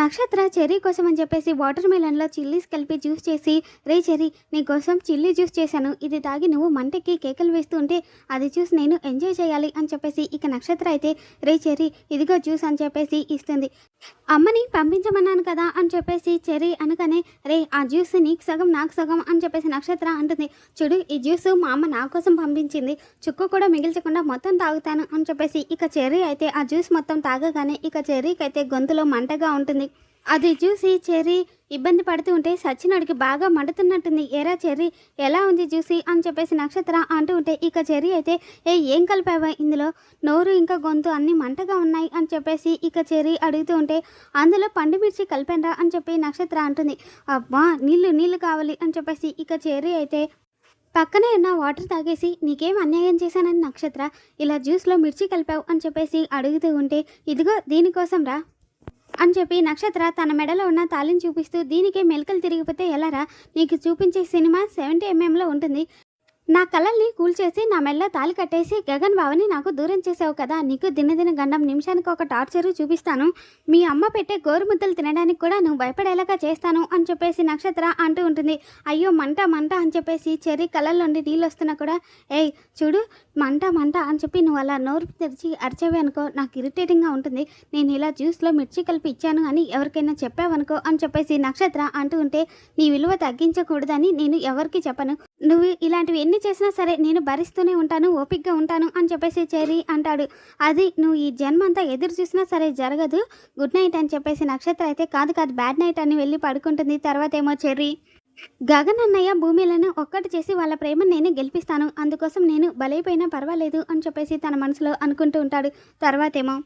నక్షత్ర చెర్రీ కోసం అని చెప్పేసి వాటర్ మెలన్లో చిల్లీస్ కలిపి జ్యూస్ చేసి రే చెర్రీ నీ కోసం చిల్లీ జ్యూస్ చేశాను. ఇది తాగి నువ్వు మంటకి కేకలు వేస్తూ ఉంటే అది చూసి నేను ఎంజాయ్ చేయాలి అని చెప్పేసి ఇక నక్షత్ర అయితే రే చెర్రీ ఇదిగో జ్యూస్ అని చెప్పేసి ఇస్తుంది. అమ్మని పంపించమన్నాను కదా అని చెప్పేసి చెర్రీ అనగానే రే ఆ జ్యూస్ నీకు సగం నాకు సగం అని చెప్పేసి నక్షత్ర అంటుంది. చూడు ఈ జ్యూస్ మా అమ్మ నా కోసం పంపించింది. చుక్క కూడా మిగిల్చకుండా మొత్తం తాగుతాను అని చెప్పేసి ఇక చెర్రీ అయితే ఆ జ్యూస్ మొత్తం తాగగానే ఇక చెర్రీకి అయితే గొంతులో మంటగా ఉంటుంది. అది చూసి చెర్రీ ఇబ్బంది పడుతూ ఉంటే సచ్చినాడికి బాగా మండుతున్నట్టుంది. ఎరా చెర్రీ ఎలా ఉంది చూసి? అని చెప్పేసి నక్షత్ర అంటూ ఉంటే ఇక చెర్రీ అయితే ఏ ఏం కలిపావా ఇందులో? నోరు ఇంకా గొంతు అన్నీ మంటగా ఉన్నాయి అని చెప్పేసి ఇక చెర్రీ అడుగుతూ ఉంటే అందులో పండు మిర్చి కలిపానరా అని చెప్పి నక్షత్ర అంటుంది. అబ్బా నీళ్ళు నీళ్ళు కావాలి అని చెప్పేసి ఇక చెర్రీ అయితే పక్కనే ఉన్న వాటర్ తాగేసి నీకేం అన్యాయం చేశానని నక్షత్ర ఇలా జ్యూస్లో మిర్చి కలిపావు అని చెప్పేసి అడుగుతూ ఉంటే ఇదిగో దీనికోసం రా అని చెప్పి నక్షత్ర తన మెడలో ఉన్న తాళిని చూపిస్తూ దీనికే మెలకలు తిరిగిపోతే ఎలారా? నీకు చూపించే సినిమా సెవెంటీ ఎంఎంలో ఉంటుంది. నా కళల్ని కూల్చేసి నా మెల్ల తాళి కట్టేసి గగన్ బావని నాకు దూరం చేసావు కదా నీకు దినదిన గండం నిమిషానికి ఒక టార్చరు చూపిస్తాను. మీ అమ్మ పెట్టే గోరుముద్దలు తినడానికి కూడా నువ్వు భయపడేలాగా చేస్తాను అని చెప్పేసి నక్షత్ర అంటూ ఉంటుంది. అయ్యో మంట మంట అని చెప్పేసి చెర్రీ కళ్ళల్లోండి నీళ్ళు వస్తున్నా కూడా ఏయ్ చూడు మంట మంట అని చెప్పి నువ్వు అలా నోరు తెరిచి అరిచేవి అనుకో నాకు ఇరిటేటింగ్గా ఉంటుంది. నేను ఇలా జ్యూస్లో మిర్చి కలిపి ఇచ్చాను అని ఎవరికైనా చెప్పావనుకో అని చెప్పేసి నక్షత్ర అంటూ ఉంటే నీ విలువ తగ్గించకూడదని నేను ఎవరికి చెప్పను. నువ్వు ఇలాంటివి ఎన్ని చేసినా సరే నేను భరిస్తూనే ఉంటాను ఓపిక్గా ఉంటాను అని చెప్పేసి చెర్రీ అంటాడు. అది నువ్వు ఈ జన్మంతా ఎదురు చూసినా సరే జరగదు. గుడ్ నైట్ అని చెప్పేసి నక్షత్రం అయితే కాదు కాదు బ్యాడ్ నైట్ అని వెళ్ళి పడుకుంటుంది. తర్వాత ఏమో చెర్రీ. గగన్ అన్నయ్య భూమిలను ఒక్కటి చేసి వాళ్ళ ప్రేమ నేను గెలిపిస్తాను. అందుకోసం నేను బలైపోయినా పర్వాలేదు అని చెప్పేసి తన మనసులో అనుకుంటూ ఉంటాడు. తర్వాతేమో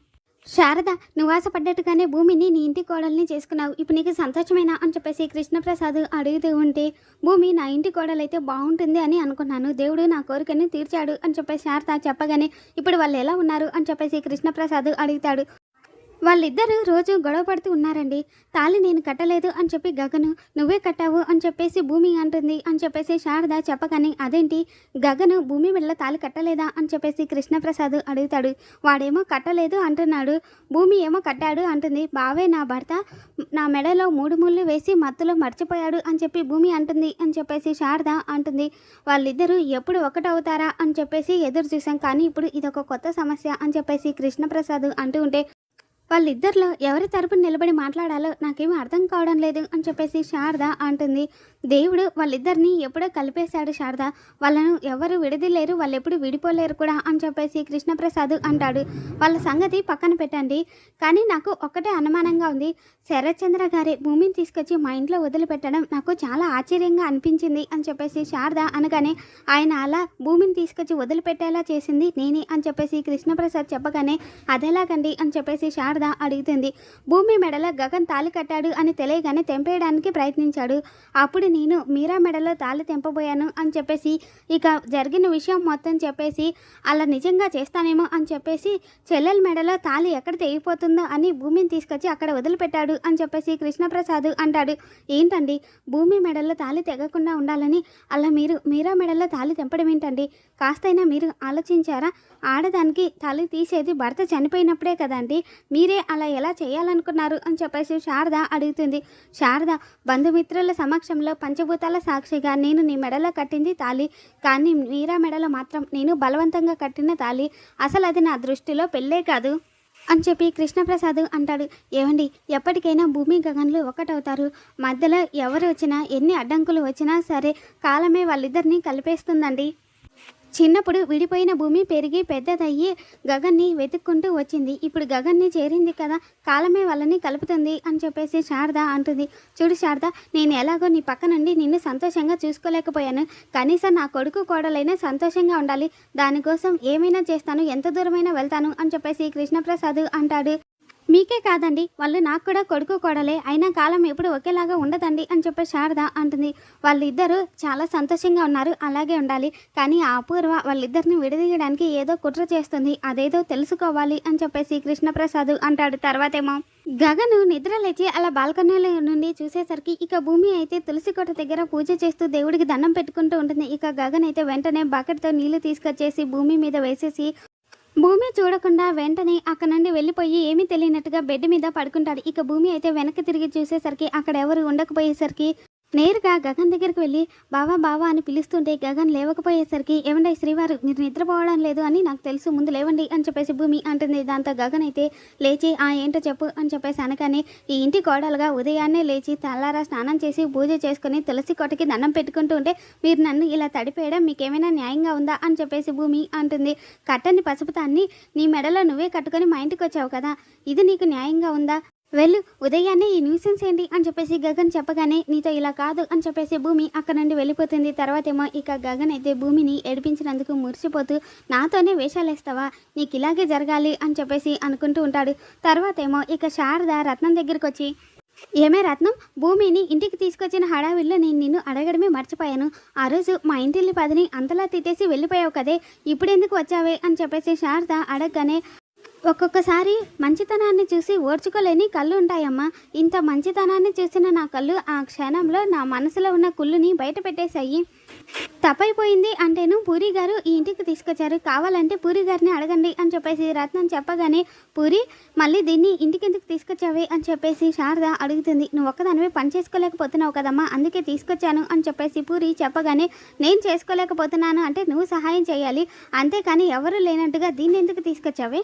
శారద నువ్వు ఆశపడ్డట్టుగానే భూమిని నీ ఇంటి కోడల్ని చేసుకున్నావు. ఇప్పుడు నీకు సంతోషమేనా అని చెప్పేసి కృష్ణప్రసాద్ అడుగుతూ ఉంటే భూమి నా ఇంటి కోడలైతే బాగుంటుంది అని అనుకున్నాను. దేవుడు నా కోరికని తీర్చాడు అని చెప్పేసి శారద చెప్పగానే ఇప్పుడు వాళ్ళు ఎలా ఉన్నారు అని చెప్పేసి కృష్ణప్రసాద్ అడుగుతాడు. వాళ్ళిద్దరూ రోజు గొడవ పడుతూ ఉన్నారండి. తాళి నేను కట్టలేదు అని చెప్పి గగను నువ్వే కట్టావు అని చెప్పేసి భూమి అంటుంది. అని చెప్పేసి శారద చెప్పగానే అదేంటి? గగను భూమి వెళ్ళ తాళి కట్టలేదా? అని చెప్పేసి కృష్ణప్రసాద్ అడుగుతాడు. వాడేమో కట్టలేదు అంటున్నాడు. భూమి ఏమో కట్టాడు అంటుంది. బావే నా భర్త నా మెడలో మూడు ముళ్ళు వేసి మత్తులో మర్చిపోయాడు అని చెప్పి భూమి అంటుంది. అని చెప్పేసి శారద అంటుంది. వాళ్ళిద్దరూ ఎప్పుడు ఒకటవుతారా? అని చెప్పేసి ఎదురు చూసాం కానీ ఇప్పుడు ఇదొక కొత్త సమస్య అని చెప్పేసి కృష్ణప్రసాద్ అంటూ ఉంటే వాళ్ళిద్దరిలో ఎవరి తరపున నిలబడి మాట్లాడాలో నాకేమీ అర్థం కావడం లేదు అని చెప్పేసి శారద అంటుంది. దేవుడు వాళ్ళిద్దరిని ఎప్పుడో కలిపేశాడు శారద. వాళ్ళను ఎవరు విడదలేరు వాళ్ళు ఎప్పుడు విడిపోలేరు కూడా అని చెప్పేసి కృష్ణప్రసాద్ అంటాడు. వాళ్ళ సంగతి పక్కన పెట్టండి. కానీ నాకు ఒక్కటే అనుమానంగా ఉంది. శరత్చంద్ర గారి భూమిని తీసుకొచ్చి మా ఇంట్లో వదిలిపెట్టడం నాకు చాలా ఆశ్చర్యంగా అనిపించింది అని చెప్పేసి శారద అనగానే ఆయన అలా భూమిని తీసుకొచ్చి వదిలిపెట్టేలా చేసింది నేనే అని చెప్పేసి కృష్ణప్రసాద్ చెప్పగానే అదేలాగండి? అని చెప్పేసి శారద అడుగుతుంది. భూమి మెడలో గగన్ తాళి కట్టాడు అని తెలియగానే తెంపేయడానికి ప్రయత్నించాడు. అప్పుడు నేను మీరా మెడలో తాళి తెంపబోయాను అని చెప్పేసి ఇక జరిగిన విషయం మొత్తం చెప్పేసి అలా నిజంగా చేస్తానేమో అని చెప్పేసి చెల్లెల మెడలో తాళి ఎక్కడ తెగిపోతుందో అని భూమిని తీసుకొచ్చి అక్కడ వదిలిపెట్టాడు అని చెప్పేసి కృష్ణప్రసాద్ అంటాడు. ఏంటండి? భూమి మెడల్లో తాళి తెగకుండా ఉండాలని అలా మీరు మీరా మెడల్లో తాళి తెంపడం ఏంటండి? కాస్తైనా మీరు ఆలోచించారా? ఆడదానికి తాళి తీసేది భర్త చనిపోయినప్పుడే కదండి. మీ అలా ఎలా చేయాలనుకున్నారు అని చెప్పేసి శారద అడుగుతుంది. శారద బంధుమిత్రుల సమక్షంలో పంచభూతాల సాక్షిగా నేను నీ మెడలో కట్టింది తాళి. కానీ మీరా మెడలో మాత్రం నేను బలవంతంగా కట్టిన తాళి. అసలు అది నా దృష్టిలో పెళ్ళే కాదు అని చెప్పి కృష్ణప్రసాద్ అంటాడు. ఏమండి ఎప్పటికైనా భూమి గగన్లు ఒకటవుతారు మధ్యలో ఎవరు వచ్చినా ఎన్ని అడ్డంకులు వచ్చినా సరే కాలమే వాళ్ళిద్దరినీ కలిపేస్తుందండి. చిన్నప్పుడు విడిపోయిన భూమి పెరిగి పెద్దదయ్యి గగన్ని వెతుక్కుంటూ వచ్చింది. ఇప్పుడు గగన్ని చేరింది కదా కాలమే వాళ్ళని కలుపుతుంది అని చెప్పేసి శారద అంటుంది. చూడు శారద నేను ఎలాగో నీ పక్క నుండి నిన్ను సంతోషంగా చూసుకోలేకపోయాను. కనీసం నా కొడుకు కోడలైనా సంతోషంగా ఉండాలి. దానికోసం ఏమైనా చేస్తాను ఎంత దూరమైనా వెళ్తాను అని చెప్పేసి కృష్ణప్రసాద్ అంటాడు. మీకే కాదండి. వాళ్ళు నాకు కూడా కొడుకు కొడలే. అయినా కాలం ఎప్పుడు ఒకేలాగా ఉండదండి అని చెప్పి శారద అంటుంది. వాళ్ళిద్దరూ చాలా సంతోషంగా ఉన్నారు. అలాగే ఉండాలి. కానీ ఆ అపూర్వ వాళ్ళిద్దరిని విడదీయడానికి ఏదో కుట్ర చేస్తుంది. అదేదో తెలుసుకోవాలి అని చెప్పేసి కృష్ణప్రసాద్ అంటాడు తర్వాతేమో. గగను నిద్రలేచి అలా బాల్కనీలో నుండి చూసేసరికి ఇక భూమి అయితే తులసి కోట దగ్గర పూజ చేస్తూ దేవుడికి దండం పెట్టుకుంటూ ఉంటుంది. ఇక గగన్ అయితే వెంటనే బకెట్తో నీళ్ళు తీసుకొచ్చేసి భూమి మీద వేసేసి భూమి చూడకుండా వెంటనే అక్కడ నుండి వెళ్ళిపోయి ఏమీ తెలియనట్టుగా బెడ్ మీద పడుకుంటాడు. ఇక భూమి అయితే వెనక్కి తిరిగి చూసేసరికి అక్కడ ఎవరు ఉండకపోయేసరికి నేరుగా గగన్ దగ్గరికి వెళ్ళి బావా బావా అని పిలుస్తుంటే గగన్ లేవకపోయేసరికి ఏమండి శ్రీవారు మీరు నిద్రపోవడం లేదు అని నాకు తెలుసు ముందు లేవండి అని చెప్పేసి భూమి అంటుంది. దాంతో గగన్ అయితే లేచి ఆ ఏంటో చెప్పు అని చెప్పేసి అనగానే ఈ ఇంటి కోడలుగా ఉదయాన్నే లేచి తల్లారా స్నానం చేసి పూజ చేసుకుని తులసి కొట్టకి దండం పెట్టుకుంటూ ఉంటే మీరు నన్ను ఇలా తడిపేయడం మీకేమైనా న్యాయంగా ఉందా అని చెప్పేసి భూమి అంటుంది. కట్టని పసుపుతాన్ని నీ మెడలో నువ్వే కట్టుకొని మా ఇంటికి వచ్చావు కదా ఇది నీకు న్యాయంగా ఉందా? వెళ్ళు ఉదయాన్నే ఈ న్యూసెన్స్ ఏంటి అని చెప్పేసి గగన్ చెప్పగానే నీతో ఇలా కాదు అని చెప్పేసి భూమి అక్కడ నుండి వెళ్ళిపోతుంది. తర్వాత ఏమో ఇక గగన్ అయితే భూమిని ఏడిపించినందుకు మురిసిపోతూ నాతోనే వేషాలు వేస్తావా? నీకు ఇలాగే జరగాలి అని చెప్పేసి అనుకుంటూ ఉంటాడు. తర్వాత ఏమో ఇక శారద రత్నం దగ్గరికి వచ్చి ఏమే రత్నం భూమిని ఇంటికి తీసుకొచ్చిన హడావిల్లో నేను నిన్ను అడగడమే మర్చిపోయాను. ఆ రోజు మా ఇంటిల్లి పదిని అంతలా తిట్టేసి వెళ్ళిపోయావు కదే ఇప్పుడెందుకు వచ్చావే? అని చెప్పేసి శారద అడగగానే ఒక్కొక్కసారి మంచితనాన్ని చూసి ఓర్చుకోలేని కళ్ళు ఉంటాయమ్మా. ఇంత మంచితనాన్ని చూసిన నా కళ్ళు ఆ క్షణంలో నా మనసులో ఉన్న కుళ్ళుని బయట పెట్టేశాయి. తప్పైపోయింది అంటేను పూరి గారు ఈ ఇంటికి తీసుకొచ్చారు. కావాలంటే పూరి గారిని అడగండి అని చెప్పేసి రత్నం చెప్పగానే పూరి మళ్ళీ దీన్ని ఇంటికి ఎందుకు తీసుకొచ్చావే? అని చెప్పేసి శారద అడుగుతుంది. నువ్వు ఒక్కదానివే పని చేసుకోలేకపోతున్నావు కదమ్మా. అందుకే తీసుకొచ్చాను అని చెప్పేసి పూరి చెప్పగానే నేను చేసుకోలేకపోతున్నాను అంటే నువ్వు సహాయం చేయాలి. అంతేకాని ఎవరు లేనట్టుగా దీన్ని ఎందుకు తీసుకొచ్చావే?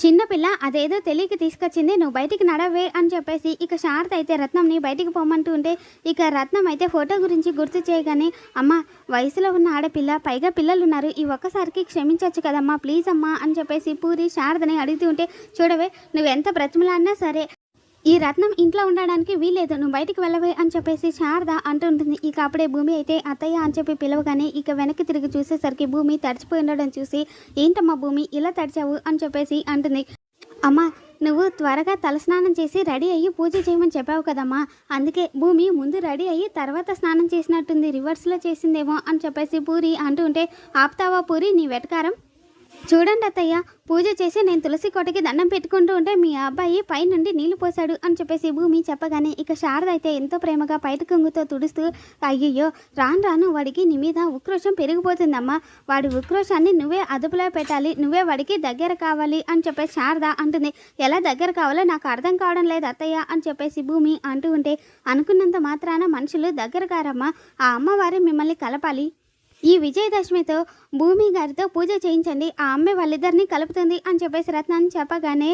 చిన్నపిల్ల అదేదో తెలియక తీసుకొచ్చింది నువ్వు బయటికి నడవే అని చెప్పేసి ఇక శారద అయితే రత్నంని బయటికి పోమంటూ ఉంటే ఇక రత్నం అయితే ఫోటో గురించి గుర్తు చేయగానే అమ్మ వయసులో ఉన్న ఆడపిల్ల పైగా పిల్లలు ఉన్నారు ఈ ఒక్కసారికి క్షమించవచ్చు కదమ్మా ప్లీజ్ అమ్మా అని చెప్పేసి పూరి శారదని అడుగుతూ ఉంటే చూడవే నువ్వు ఎంత బ్రతిమలాడినా సరే ఈ రత్నం ఇంట్లో ఉండడానికి వీల్లేదు నువ్వు బయటికి వెళ్ళవే అని చెప్పేసి శారద అంటుంటుంది ఇక అప్పుడే భూమి అయితే అత్తయ్య అని చెప్పి పిలవగానే ఇక వెనక్కి తిరిగి చూసేసరికి భూమి తడిచిపోయి ఉండడం చూసి ఏంటమ్మా భూమి ఇలా తడిచావు? అని చెప్పేసి అంటుంది. అమ్మా నువ్వు త్వరగా తలస్నానం చేసి రెడీ అయ్యి పూజ చేయమని చెప్పావు కదమ్మా. అందుకే భూమి ముందు రెడీ అయ్యి తర్వాత స్నానం చేసినట్టుంది రివర్స్లో చేసిందేమో అని చెప్పేసి పూరి అంటూ ఉంటే ఆపుతావా పూరి నీ వెటకారం? చూడండి అత్తయ్య పూజ చేసి నేను తులసి కోటకి దండం పెట్టుకుంటూ ఉంటే మీ అబ్బాయి పై నుండి నీళ్ళు పోశాడు అని చెప్పేసి భూమి చెప్పగానే ఇక శారద అయితే ఎంతో ప్రేమగా పైట కొంగుతో తుడుస్తూ అయ్యయ్యో రాను రాను వాడికి నీ మీద ఉక్రోషం పెరిగిపోతుందమ్మా. వాడి ఉక్రోషాన్ని నువ్వే అదుపులో పెట్టాలి. నువ్వే వాడికి దగ్గర కావాలి అని చెప్పేసి శారద అంటుంది. ఎలా దగ్గర కావాలో నాకు అర్థం కావడం లేదు అత్తయ్య అని చెప్పేసి భూమి అంటూ ఉంటే అనుకున్నంత మాత్రాన మనుషులు దగ్గర కారమ్మా. ఆ అమ్మవారి మిమ్మల్ని కలపాలి. ఈ విజయదశమితో భూమి గారితో పూజ చేయించండి. ఆ అమ్మే వాళ్ళిద్దరిని కలుపుతుంది అని చెప్పేసి రత్నాన్ని చెప్పగానే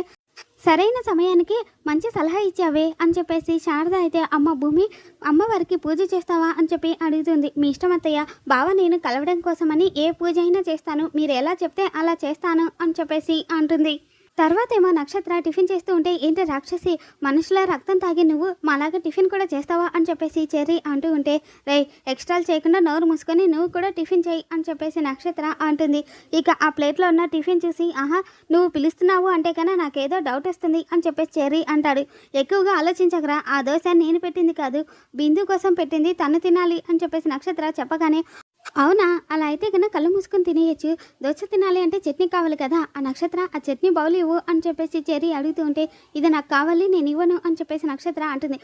సరైన సమయానికి మంచి సలహా ఇచ్చావే అని చెప్పేసి శారద అయితే అమ్మ భూమి అమ్మవారికి పూజ చేస్తావా అని చెప్పి అడుగుతుంది. మీ ఇష్టం అత్తయ్య బావ నేను కలవడం కోసమని ఏ పూజ అయినా చేస్తాను. మీరు ఎలా చెప్తే అలా చేస్తాను అని చెప్పేసి అంటుంది. తర్వాత ఏమో నక్షత్ర టిఫిన్ చేస్తూ ఉంటే ఏంటి రాక్షసి మనుషుల రక్తం తాగి నువ్వు మాలాగా టిఫిన్ కూడా చేస్తావా అని చెప్పేసి చెర్రీ అంటూ ఉంటే రే ఎక్స్ట్రాలు చేయకుండా నోరు మూసుకొని నువ్వు కూడా టిఫిన్ చేయి అని చెప్పేసి నక్షత్ర అంటుంది. ఇక ఆ ప్లేట్లో ఉన్న టిఫిన్ చూసి ఆహా నువ్వు పిలుస్తున్నావు అంటే కన్నా నాకేదో డౌట్ వస్తుంది అని చెప్పేసి చెర్రీ అంటాడు. ఎక్కువగా ఆలోచించకరా ఆ దోశ నేను పెట్టింది కాదు బిందు కోసం పెట్టింది తను తినాలి అని చెప్పేసి నక్షత్ర చెప్పగానే అవునా? అలా అయితే కన్నా కళ్ళు మూసుకొని తినేయచ్చు. దోశ తినాలి అంటే చట్నీ కావాలి కదా? ఆ నక్షత్ర ఆ చట్నీ బౌల్ ఇవ్వు అని చెప్పేసి చెరి అడుగుతూ ఉంటే ఇది నాకు కావాలి నేను ఇవ్వను అని చెప్పేసి నక్షత్ర అంటుంది.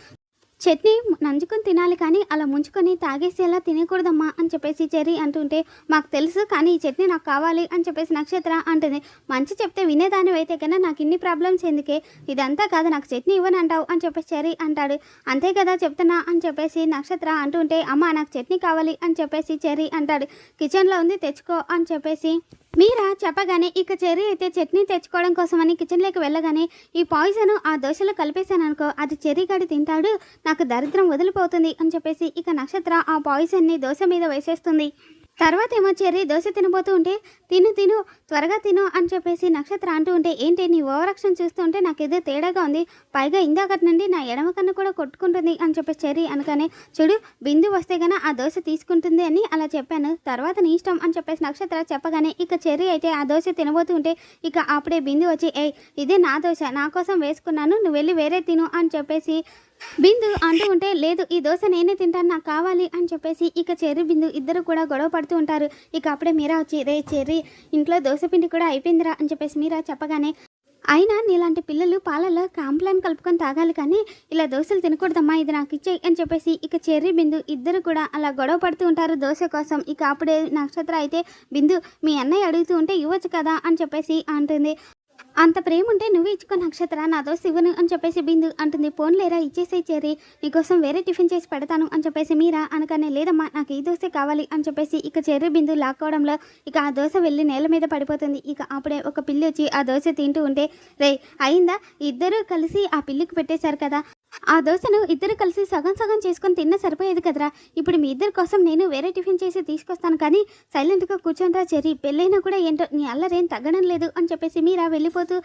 చట్నీ నంచుకొని తినాలి కానీ అలా ముంచుకొని తాగేసేలా తినకూడదమ్మా అని చెప్పేసి చెర్రీ అంటుంటే మాకు తెలుసు కానీ ఈ చట్నీ నాకు కావాలి అని చెప్పేసి నక్షత్ర అంటుంది. మంచి చెప్తే వినేదాని అయితే కన్నా నాకు ఇన్ని ప్రాబ్లమ్స్ ఎందుకే? ఇదంతా కాదు నాకు చట్నీ ఇవ్వని అంటావు అని చెప్పేసి చెర్రీ అంటాడు. అంతే కదా చెప్తున్నా అని చెప్పేసి నక్షత్ర అంటుంటే అమ్మ నాకు చట్నీ కావాలి అని చెప్పేసి చెర్రీ అంటాడు. కిచెన్లో ఉంది తెచ్చుకో అని చెప్పేసి మీరా చెప్పగానే ఇక చెర్రీ అయితే చట్నీ తెచ్చుకోవడం కోసమని కిచెన్లోకి వెళ్ళగానే ఈ పాయిజన్ ఆ దోశలో కలిపేశాను అనుకో అది చెర్రీ గడి తింటాడు నాకు దరిద్రం వదిలిపోతుంది అని చెప్పేసి ఇక నక్షత్ర ఆ పాయిజన్ని దోశ మీద వేసేస్తుంది. తర్వాత ఏమో చెర్రీ దోశ తినబోతూ ఉంటే తిను తిను త్వరగా తిను అని చెప్పేసి నక్షత్ర అంటూ ఉంటే ఏంటి నీ ఓవరాక్షన్ చూస్తూ ఉంటే నాకు ఏదో తేడాగా ఉంది. పైగా ఇందాకటి నుండి నా ఎడమ కన్ను కూడా కొట్టుకుంటుంది అని చెప్పేసి చెర్రీ అనగానే చూడు బిందు వస్తే గన ఆ దోశ తీసుకుంటుంది అని అలా చెప్పాను. తర్వాత నీ ఇష్టం అని చెప్పేసి నక్షత్ర చెప్పగానే ఇక చెర్రీ అయితే ఆ దోశ తినబోతూ ఉంటే ఇక అప్పుడే బిందు వచ్చి ఏ ఇదే నా దోశ నా కోసం వేసుకున్నాను నువ్వు వెళ్ళి వేరే తిను అని చెప్పేసి బిందు అంటూ ఉంటే లేదు ఈ దోశ నేనే తింటాను నాకు కావాలి అని చెప్పేసి ఇక చెర్రీ బిందు ఇద్దరు కూడా గొడవ పడుతూ ఉంటారు. ఇక అప్పుడే మీరా వచ్చి రే చెర్రీ ఇంట్లో దోశ పిండి కూడా అయిపోయిందిరా అని చెప్పేసి మీరా చెప్పగానే అయినా నీలాంటి పిల్లలు పాలలో కాంప్లాన్ కలుపుకొని తాగాలి కానీ ఇలా దోశలు తినకూడదమ్మా ఇది నాకు ఇచ్చేయి అని చెప్పేసి ఇక చెర్రీ బిందు ఇద్దరు కూడా అలా గొడవ పడుతూ ఉంటారు దోశ కోసం. ఇక అప్పుడే నక్షత్ర అయితే బిందు మీ అన్నయ్య అడుగుతూ ఉంటే ఇవ్వచ్చు కదా అని చెప్పేసి అంటుంది. అంత ప్రేమ ఉంటే నువ్వు ఇచ్చుకో నక్షత్ర నా దోశ ఇవ్వను అని చెప్పేసి బిందు అంటుంది. ఫోన్ లేరా ఇచ్చేసే చేరి నీకోసం వేరే టిఫిన్ చేసి పెడతాను అని చెప్పేసి మీరా అనగానే లేదమ్మా నాకు ఈ దోశ కావాలి అని చెప్పేసి ఇక చెర్రీ బిందు లాక్కోవడంలో ఇక ఆ దోశ వెళ్ళి నేల మీద పడిపోతుంది. ఇక అప్పుడే ఒక పిల్లి వచ్చి ఆ దోశ తింటూ ఉంటే రే అయిందా? ఇద్దరూ కలిసి ఆ పిల్లికి పెట్టేశారు కదా ఆ దోశను ఇద్దరు కలిసి సగం సగం చేసుకొని తిన్న సరిపోయేది కదరా. ఇప్పుడు మీ ఇద్దరి కోసం నేను వేరే టిఫిన్ చేసి తీసుకొస్తాను కానీ సైలెంట్గా కూర్చుంటా చెరి పెళ్ళైనా కూడా ఏంటో నీ అల్లరేం తగ్గడం లేదు అని చెప్పేసి మీరా వెళ్ళిపోతూ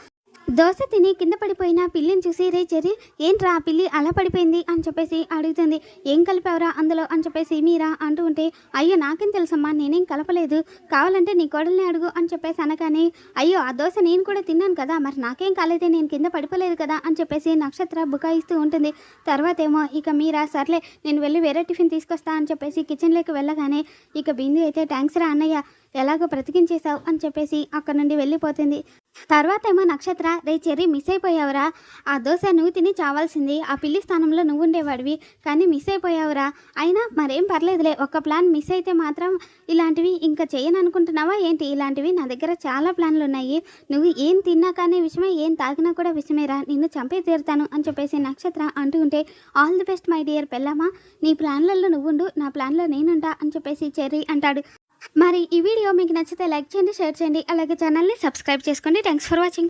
దోశ తిని కింద పడిపోయిన పిల్లిని చూసి రే చెరి ఏంట్రా పిల్లి అలా పడిపోయింది? అని చెప్పేసి అడుగుతుంది. ఏం కలిపావరా అందులో? అని చెప్పేసి మీరా? అంటూ ఉంటే అయ్యో నాకేం తెలుసమ్మా నేనేం కలపలేదు. కావాలంటే నీ కోడల్ని అడుగు అని చెప్పేసి అనగానే అయ్యో ఆ దోశ నేను కూడా తిన్నాను కదా మరి నాకేం కాలేదే నేను కింద పడిపోలేదు కదా అని చెప్పేసి నక్షత్ర బుకాయిస్తూ ఉంటుంది. తర్వాత ఏమో ఇక మీరా సర్లే నేను వెళ్ళి వేరే టిఫిన్ తీసుకొస్తా అని చెప్పేసి కిచెన్లోకి వెళ్ళగానే ఇక బిందు అయితే థ్యాంక్స్ రా అన్నయ్య ఎలాగో బ్రతికించేశావు అని చెప్పేసి అక్కడ నుండి వెళ్ళిపోతుంది. తర్వాత ఏమో నక్షత్ర రే చెర్రీ మిస్ అయిపోయావురా. ఆ దోశ నువ్వు తిని చావాల్సింది. ఆ పిల్లి స్థానంలో నువ్వు ఉండేవాడివి. కానీ మిస్ అయిపోయావురా. అయినా మరేం పర్లేదులే. ఒక ప్లాన్ మిస్ అయితే మాత్రం ఇలాంటివి ఇంకా చేయను అనుకుంటున్నావా ఏంటి? ఇలాంటివి నా దగ్గర చాలా ప్లాన్లు ఉన్నాయి నువ్వు ఏం తిన్నా కానీ విషయమే ఏం తాగినా కూడా విషయమేరా నిన్ను చంపే తీరుతాను అని చెప్పేసి నక్షత్ర అంటూ ఉంటే all the best my dear పెళ్ళమ్మా నీ ప్లాన్లలో నువ్వుండు నా ప్లాన్లో నేనుంటా అని చెప్పేసి చెర్రీ అంటాడు. మరి ఈ వీడియో మీకు నచ్చితే లైక్ చేయండి షేర్ చేయండి అలాగే ఛానల్ని సబ్స్క్రైబ్ చేసుకోండి. Thanks for watching